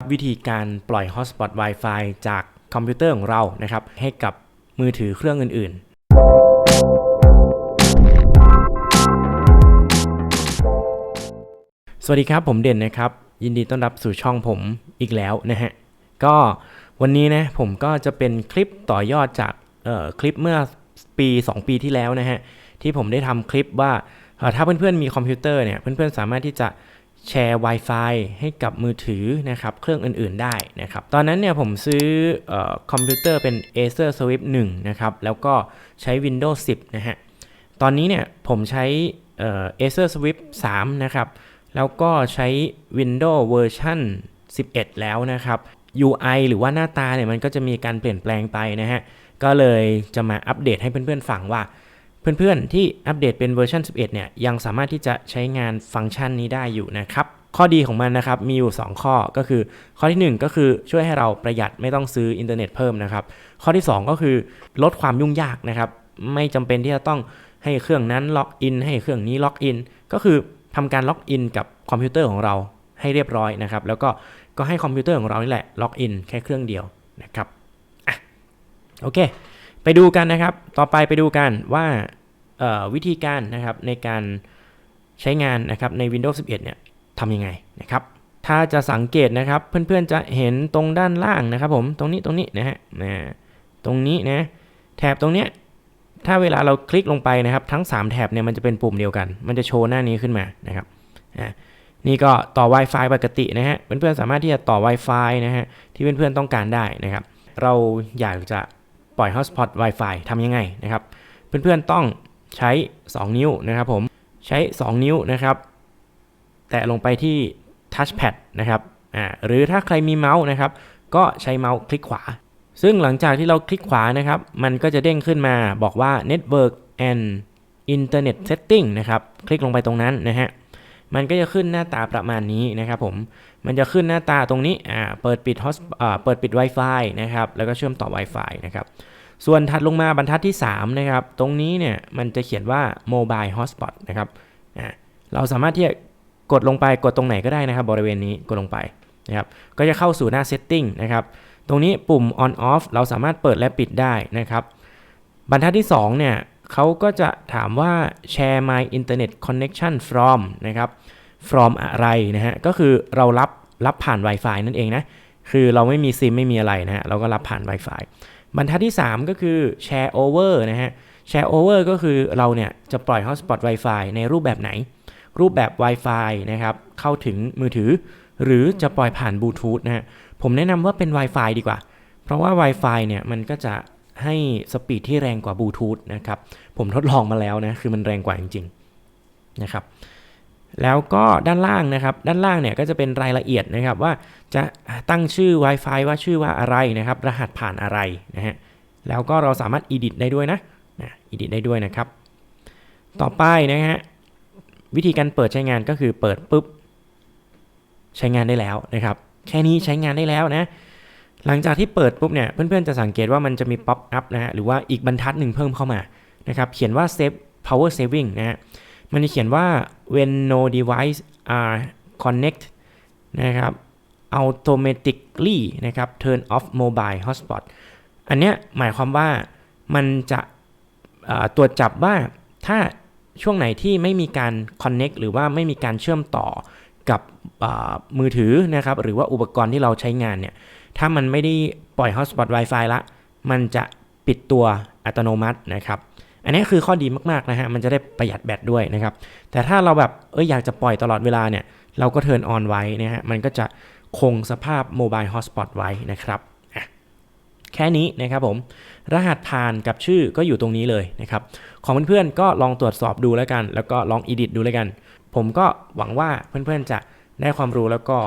วิธีการปล่อย Hotspot Wi-Fi จากคอมพิวเตอร์ของเรานะครับ ให้กับมือถือเครื่องอื่น ๆ สวัสดีครับผมเด่นนะครับ ยินดีต้อนรับสู่ช่องผมอีกแล้วนะฮะ ก็วันนี้นะผมก็จะเป็นคลิปต่อยอดจากคลิปเมื่อปี 2 ปีที่แล้วนะฮะ ที่ผมได้ทำคลิปว่าถ้าเพื่อนๆมีคอมพิวเตอร์เนี่ยเพื่อนๆสามารถที่จะ แชร์ Wi-Fi ให้กับมือถือนะครับเครื่องอื่นๆได้นะครับตอนนั้นเนี่ยผมซื้ออคอมพิวเตอร์เป็น Acer Swift 1นะครับแล้วก็ใช้ Windows 10 นะฮะตอนนี้เนี่ยผมใช้เอ่อ Acer Swift 3 นะครับแล้วก็ใช้ Windows เวอร์ชัน11 แล้วนะครับ UI หรือว่าหน้าตาเนี่ยมันก็จะมีการเปลี่ยนแปลงไปนะฮะก็เลยจะมาอัปเดตให้เพื่อนๆฟังว่า เพื่อนๆ ที่อัปเดตเป็นเวอร์ชัน11 เนี่ยยังสามารถที่จะใช้งานฟังก์ชันนี้ได้อยู่นะครับ ข้อดีของมันนะครับมีอยู่ 2 ข้อก็คือ ข้อที่ 1 ก็คือช่วยให้เราประหยัดไม่ต้องซื้ออินเทอร์เน็ตเพิ่มนะครับ ข้อที่ 2 ก็คือลดความยุ่งยากนะครับ ไม่จำเป็นที่จะต้องให้เครื่องนั้นล็อกอินให้เครื่องนี้ล็อกอินก็คือทำการล็อกอินกับคอมพิวเตอร์ของเราให้เรียบร้อยนะครับ แล้วก็ก็ให้คอมพิวเตอร์ของเรานี่แหละล็อกอินแค่เครื่องเดียวนะครับอะโอเค ไปดูกันนะครับ ต่อไปไปดูกันว่า วิธีการนะครับในการใช้งานนะครับใน Windows 11 เนี่ยทำยังไงนะครับ ถ้าจะสังเกตนะครับเพื่อนๆจะเห็นตรงด้านล่างนะครับผมตรงนี้ตรงนี้นะฮะนะตรงนี้นะแถบตรงเนี้ยถ้าเวลาเราคลิกลงไปนะครับ ทั้ง 3 แถบเนี่ยมันจะเป็นปุ่มเดียวกัน มันจะโชว์หน้านี้ขึ้นมานะครับนี่ก็ต่อ Wi-Fi ปกตินะฮะเพื่อนๆสามารถที่จะต่อ Wi-Fi นะฮะที่เพื่อนๆต้องการได้นะครับ เราอยากจะปล่อย Hotspot Wi-Fi ทำยังไงนะครับ เพื่อนๆต้อง ใช้ 2 นิ้วนะครับผมใช้ 2 นิ้วนะครับ แตะลงไปที่ Touchpad นะครับอ่าหรือถ้าใครมีเมาส์นะครับ ก็ใช้เมาส์คลิกขวา ซึ่งหลังจากที่เราคลิกขวานะครับ มันก็จะเด้งขึ้นมาบอกว่า Network and Internet Setting นะครับ คลิกลงไปตรงนั้นนะฮะมันก็จะขึ้นหน้าตาประมาณนี้นะครับผม มันจะขึ้นหน้าตาตรงนี้ อ่า เปิดปิด host อ่าเปิดปิด Wi-Fi นะครับ แล้วก็เชื่อมต่อ Wi-Fi นะครับ ส่วนถัดลงมาบรรทัดที่ 3 นะครับ ตรงนี้เนี่ยมันจะเขียนว่า Mobile Hotspot นะครับเราสามารถที่จะกดลงไปกดตรงไหนก็ได้นะครับ บริเวณนี้กดลงไปนะครับก็จะเข้าสู่หน้า Setting นะครับ ตรงนี้ปุ่ม On Off เราสามารถเปิดและปิดได้นะครับ บรรทัดที่ 2 เนี่ยเขาก็จะถามว่า share my internet connection from นะครับ from อะไรนะฮะก็คือเรารับรับผ่าน Wi-Fi นั่นเองนะ คือเราไม่มีซิมไม่มีอะไรนะฮะเราก็รับผ่าน Wi-Fi บรรทัดที่ 3 ก็คือ share over นะฮะ share over ก็คือเราเนี่ยจะปล่อย hotspot Wi-Fi ในรูปแบบไหน รูปแบบ Wi-Fi นะครับเข้าถึงมือถือ หรือจะปล่อยผ่านบลูทูธนะฮะผมแนะนำว่าเป็น Wi-Fi ดีกว่า เพราะว่า Wi-Fi เนี่ยมันก็จะให้สปีดที่แรงกว่าบลูทูธนะครับผมทดลองมาแล้วนะคือมันแรงกว่าจริงๆนะครับ แล้วก็ด้านล่างนะครับ ด้านล่างเนี่ยก็จะเป็นรายละเอียดนะครับว่าจะตั้งชื่อ Wi-Fi ว่าชื่อว่าอะไรนะครับ รหัสผ่านอะไรนะฮะ แล้วก็เราสามารถ edit ได้ด้วยนะนะ edit ได้ด้วยนะครับ ต่อไปนะฮะวิธีการเปิดใช้งานก็คือเปิดปุ๊บใช้งานได้แล้วนะครับ แค่นี้ใช้งานได้แล้วนะ หลังจากที่เปิดปุ๊บเนี่ยเพื่อนๆจะสังเกตว่ามันจะมี pop up นะฮะหรือว่าอีกบรรทัดหนึ่งเพิ่มเข้ามานะครับ เขียนว่า save power saving นะฮะ มันจะเขียนว่า when no device are connect นะครับ automatically นะครับ turn off mobile hotspot อันเนี้ยหมายความว่ามันจะตรวจจับว่าถ้าช่วงไหนที่ไม่มีการ connect หรือว่าไม่มีการเชื่อมต่อกับมือถือนะครับ หรือว่าอุปกรณ์ที่เราใช้งานเนี่ย ถ้ามันไม่ได้ปล่อย hotspot Wi-Fi ละ มันจะปิดตัวอัตโนมัตินะครับ อันนี้คือข้อดีมากๆนะฮะมันจะได้ประหยัดแบตด้วยนะครับ แต่ถ้าเราแบบเอออยากจะปล่อยตลอดเวลาเนี่ยเราก็เทิร์นออนไว้นะฮะมันก็จะคงสภาพโมบายฮอตสปอตไว้นะครับแค่นี้นะครับผม รหัสผ่านกับชื่อก็อยู่ตรงนี้เลยนะครับ ของเพื่อนๆก็ลองตรวจสอบดูแล้วกัน แล้วก็ลอง edit ดูแล้วกัน ผมก็หวังว่าเพื่อนๆจะได้ความรู้แล้วก็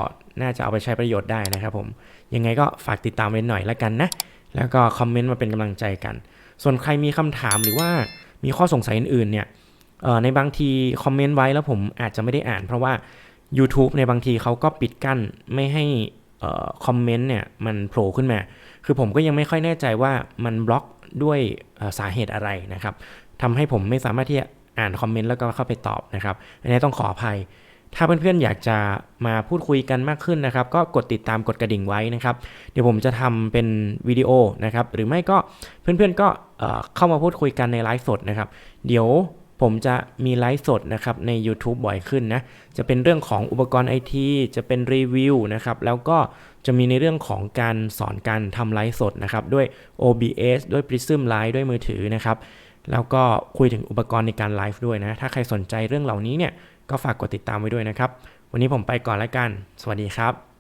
น่าจะเอาไปใช้ประโยชน์ได้นะครับผม ยังไงก็ฝากติดตามไว้หน่อยแล้วกันนะ แล้วก็คอมเมนต์มาเป็นกำลังใจกัน ส่วนใครมีคำถามหรือว่ามีข้อสงสัยอื่นๆเนี่ยในบางทีคอมเมนต์ไว้แล้วผมอาจจะไม่ได้อ่าน เพราะว่า YouTube ในบางทีเขาก็ปิดกั้นไม่ให้คอมเมนต์เนี่ยมันโผล่ขึ้นมา คือผมก็ยังไม่ค่อยแน่ใจว่ามันบล็อกด้วยสาเหตุอะไรนะครับทำให้ผมไม่สามารถที่จะอ่านคอมเมนต์แล้วก็เข้าไปตอบนะครับ อันนี้ต้องขออภัย ถ้าเพื่อนๆอยากจะมาพูดคุยกันมากขึ้นนะครับ ก็กดติดตามกดกระดิ่งไว้นะครับ เดี๋ยวผมจะทำเป็นวิดีโอนะครับ หรือไม่ก็เพื่อนๆก็เอ่อเข้ามาพูดคุยกันในไลฟ์สดนะครับ เดี๋ยวผมจะมีไลฟ์สดนะครับใน YouTube บ่อยขึ้นนะ จะเป็นเรื่องของอุปกรณ์ไอทีจะเป็นรีวิวนะครับ แล้วก็จะมีในเรื่องของการสอนการทำไลฟ์สดนะครับ ด้วย OBS ด้วย Prism Live ด้วยมือถือนะครับ แล้วก็คุยถึงอุปกรณ์ในการไลฟ์ด้วยนะ ถ้าใครสนใจเรื่องเหล่านี้เนี่ย ก็ฝากกดติดตามไว้ด้วยนะครับ วันนี้ผมไปก่อนแล้วกัน สวัสดีครับ